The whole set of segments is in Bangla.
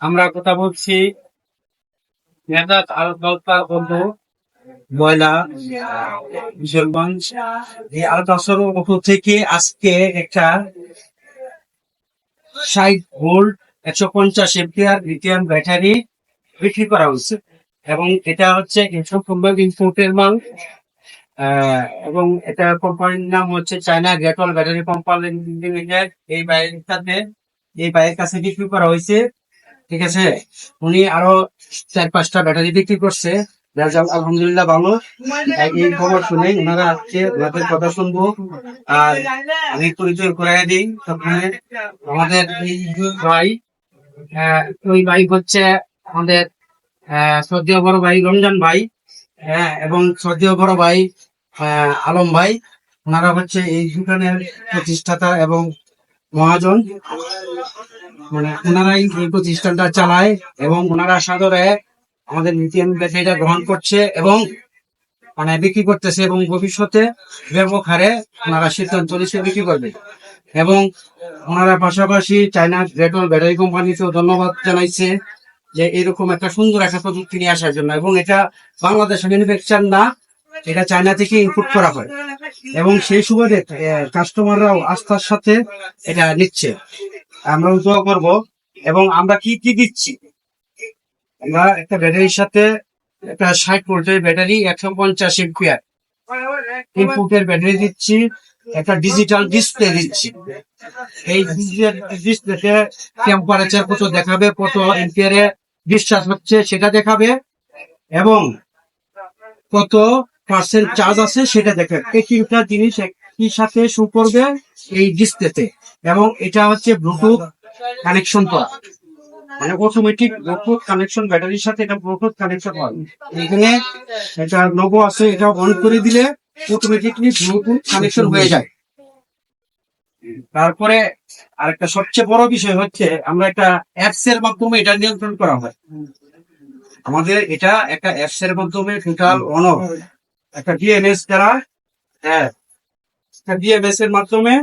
আমরা কথা বলছি। ময়লা কিশোরগঞ্জ এই আলকাসর থেকে আজকে একটা ষাট ভোল্ট, একশো পঞ্চাশ এম্পিয়ার লিথিয়াম ব্যাটারি বিক্রি করা হচ্ছে এবং এটা হচ্ছে সম্পূর্ণ ইম্পোর্টের মাল। এবং এটা কোম্পানির নাম হচ্ছে China Great Wall battery company limited এই সাথে এই বাইরের কাছে বিক্রি করা হয়েছে, ঠিক আছে? উনি আরও চার পাঁচটা ব্যাটারি বিক্রি করছে। আলহামদুলিল্লাহ ভালো। এই খবর শুনে ওনারা আজকে ওনাদের কথা শুনব। আর আমি পরিচয় করাই দিই তখন আমাদের এই ভাই ওই ভাই হচ্ছে আমাদের শ্রদ্ধেয় বড় ভাই রমজান ভাই হ্যাঁ এবং শ্রদ্ধেয় বড় ভাই আলম ভাই। ওনারা হচ্ছে এই দোকানের প্রতিষ্ঠাতা এবং মহাজন মানে ওনারাই এই প্রতিষ্ঠানটা চালায় এবং ওনারা সাদরে আমাদের লিথিয়াম ব্যাটারিটা গ্রহণ করছে এবং মানে বিক্রি করতেছে এবং ভবিষ্যতে ব্যাপক হারে ওনারা সিদ্ধান্ত নিচ্ছে বিক্রি করবে। এবং ওনারা পাশাপাশি চায়না গ্রেটল ব্যাটারি কোম্পানিকেও ধন্যবাদ জানাইছে যে এরকম একটা সুন্দর একটা প্রযুক্তি নিয়ে আসার জন্য এবং এটা বাংলাদেশ ম্যানুফ্যাকচার না এটা চায়না থেকে ইম্পোর্ট করা হয়। এবং সেই সুবাদে কাস্টমাররাও আস্থার সাথে এটা নিচ্ছে। আমরা দোয়া করব এবং আমরা কি কি দিচ্ছি? আমরা একটা ব্যাটারির সাথে একটা ষাট ভোল্টের ব্যাটারি একশো পঞ্চাশ এম্পিয়ার ইনপুটের ব্যাটারি দিচ্ছি, একটা ডিজিটাল ডিসপ্লে দিচ্ছি। এই ডিজিটাল ডিসপ্লেতে টেম্পারেচার কত দেখাবে, কত এম্পিয়ারে ডিসচার্জ হচ্ছে সেটা দেখাবে এবং কত পার্সেন্ট চার্জ আছে, সেটা দেখাবে এই তিনটা জিনিস একই সাথে শো করবে এই ডিসপ্লেতে এবং এটা হচ্ছে ব্লুটুথ কানেকশন করা। মানে অটোমেটিক ব্লুটুথ কানেকশন ব্যাটারির সাথে এটা ব্লুটুথ কানেকশন হয়। এখানে এটা লোগো আছে, এটা অন করে দিলে অটোমেটিকলি ব্লুটুথ কানেকশন হয়ে যায়। তারপরে আরেকটা সবচেয়ে বড় বিষয় হচ্ছে, আমরা একটা অ্যাপস এর মাধ্যমে এটা নিয়ন্ত্রণ করা হয়। আমাদের এটা একটা অ্যাপস এর মাধ্যমে টোটাল অন একটা ডিএমএস দ্বারা হ্যাঁ একটা ডিএমএস এর মাধ্যমে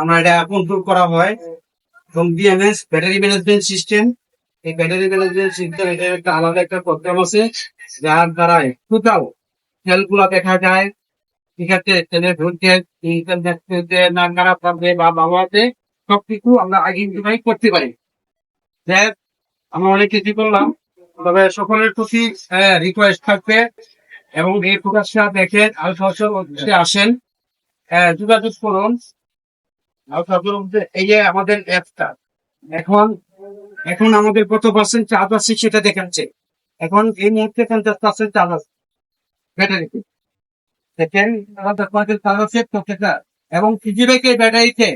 আমরা এটা কন্ট্রোল করা হয়। এবং বিএমএস ব্যাটারি ম্যানেজমেন্ট সিস্টেম এই ব্যাটারি ম্যানেজমেন্ট সিস্টেম এটা একটা আলাদা একটা প্রোগ্রাম আছে, যার দ্বারা টোটাল সেলগুলো দেখা যায়। ঠিক আছে তেলের ভোল্টেজ ইন্টারনেট না বা বাবাতে সবকিছু আমরা আইডেন্টিফাই করতে পারি। আমরা অনেক কিছু করলাম, তবে সকলের প্রতি রিকোয়েস্ট থাকবে। এবং এই প্রকাশটা দেখেন আর সচল আসেন। আহ, যোগাযোগ করুন। এই যে আমাদের অ্যাপটা এখন এখন আমাদের কত পার্সেন্ট চার্জ আছে সেটা দেখাচ্ছে। এখন এই মুহূর্তে পঞ্চাশ পার্সেন্ট চার্জ আছে ব্যাটারিতে দেখেন আমাদের চার্জ আছে প্রত্যেকটা। এবং ফিজিব্যাকে ব্যাটারিতে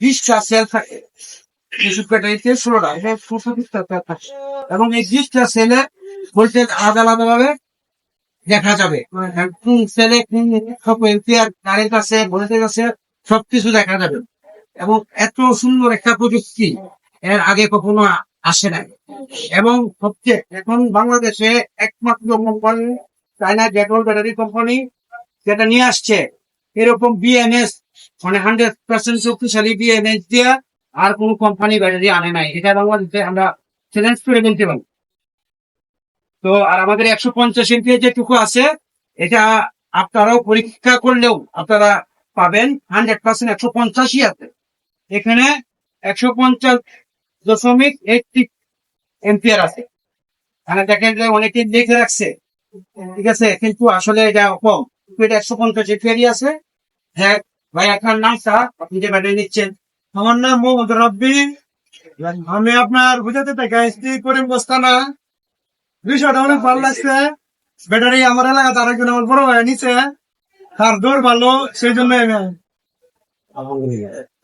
বিশটা সেল থাকে। কিছু ব্যাটারিতে ষোলোটা এবং এই বিশটা সেলে ভোল্টেজ আলাদা আলাদা ভাবে দেখা যাবে। কোন সেলে কোন সব এম্পিয়ার কারেন্ট আছে, ভোল্টেজ আছে, সবকিছু দেখা যাবে। এবং এত সুন্দর একটা প্রযুক্তি এর আগে কখনো আসে নাই। এবং সবচেয়ে এখন বাংলাদেশে একমাত্র company China Great Wall battery company যেটা নিয়ে আসছে। এরকম বিএনএস মানে হান্ড্রেড পার্সেন্ট শক্তিশালী বিএনএস দিয়ে আর কোন কোম্পানি ব্যাটারি আনে নাই। এটা বাংলাদেশে আমরা চ্যালেঞ্জ করে বলতে পারি। তো আর আমাদের একশো পঞ্চাশ এমপি যেটুকু আছে, এটা আপনারাও পরীক্ষা করলেও আপনারা পাবেন হান্ড্রেড পার্সেন্ট একশো পঞ্চাশই আছে। এখানে একশো পঞ্চাশ দশমিক এইটটি এম্পিয়ার আছে। এখানে দেখেন যে অনেকে লিখে রাখছে, ঠিক আছে, কিন্তু আসলে এটা কম। এটা একশো পঞ্চাশ এম্পিয়ারই আছে। হ্যাঁ ভাই, আপনার নামটা আপনি যে ব্যাটারি নিচ্ছেন। আমার নাম মোহাম্মদ রব্বি। আমি আপনার বুঝাতে থাকা করিম বস্তানা? বিষয়টা অনেক ভালো লাগছে। ব্যাটারি আমার এলাকা তার একজন আমার বড় ভাই তার দৌড় ভালো সেই জন্য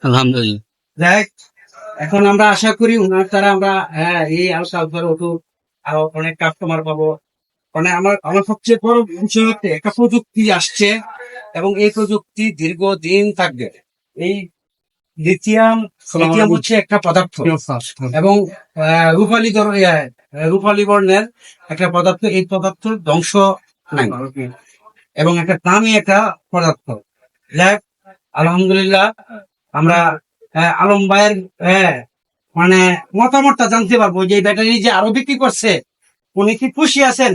আলহামদুলিল্লাহ। দেখ এখন আমরা আশা করি ওনার দ্বারা আমরা হ্যাঁ এই আলসা আলফার ওটু আরও অনেক কাস্টমার পাবো। মানে আমার আমার সবচেয়ে বড় বিষয় হচ্ছে একটা প্রযুক্তি আসছে এবং এই প্রযুক্তি দীর্ঘদিন থাকবে। এই লিথিয়াম লিথিয়াম হচ্ছে একটা পদার্থ। এবং রূপালী রূপালী বর্ণের একটা পদার্থ এই পদার্থ ধ্বংস নাই। এবং একটা দামি একটা পদার্থ। যাক আলহামদুলিল্লাহ আমরা আলম ভাইয়ের মানে মতামতটা জানতে পারব যে ব্যাটারি যে আরও বিক্রি করছে উনি কি খুশি আছেন?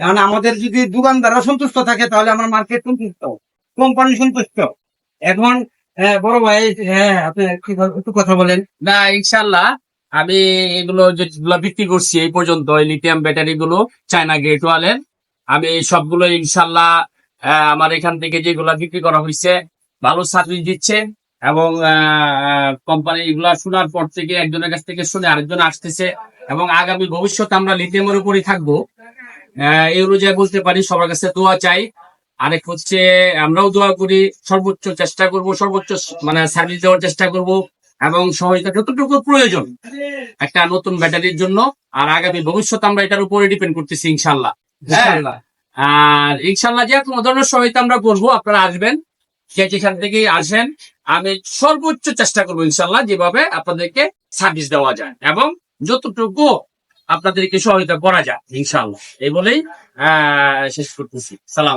কারণ আমাদের যদি দোকানদাররা সন্তুষ্ট থাকে তাহলে আমার মার্কেট সন্তুষ্ট কোম্পানি সন্তুষ্ট। এখন হ্যাঁ, বড় ভাই হ্যাঁ আপনি একটু কথা বলেন। না ইনশাল্লাহ আমি এগুলো যেগুলো বিক্রি করছি এই পর্যন্ত লিথিয়াম ব্যাটারি গুলো চায়না গ্রেট ওয়ালের আমি সবগুলো ইনশাল্লাহ আমার এখান থেকে যেগুলো বিক্রি করা হয়েছে ভালো সার্ভিস দিচ্ছে এবং কোম্পানি এগুলা শোনার পর থেকে একজনের কাছ থেকে শুনে আরেকজন আসতেছে এবং আগামী ভবিষ্যতে আমরা লিথিয়ামের উপরই থাকব। এই অনুযায়ী বলতে পারি সবার কাছে দোয়া চাই। আরেক হচ্ছে আমরাও দোয়া করি সর্বোচ্চ চেষ্টা করব সর্বোচ্চ মানে সার্ভিস দেওয়ার চেষ্টা করব এবং সহযোগিতা যতটুকু প্রয়োজন একটা নতুন ব্যাটারির জন্য। আর আগামী ভবিষ্যৎ আমরা এটার উপরে ডিপেন্ড করতেছি ইনশাল্লাহ হ্যাঁ। আর ইনশাল্লাহ যে কোনো ধরনের সহায়তা আমরা করব আপনারা আসবেন যে যেখান থেকে আসেন আমি সর্বোচ্চ চেষ্টা করব ইনশাল্লাহ যেভাবে আপনাদেরকে সার্ভিস দেওয়া যায়। এবং যতটুকু আপনাদেরকে সহযোগিতা করা যায় ইনশাল্লাহ এই বলেই আহ শেষ করতেছি। সালাম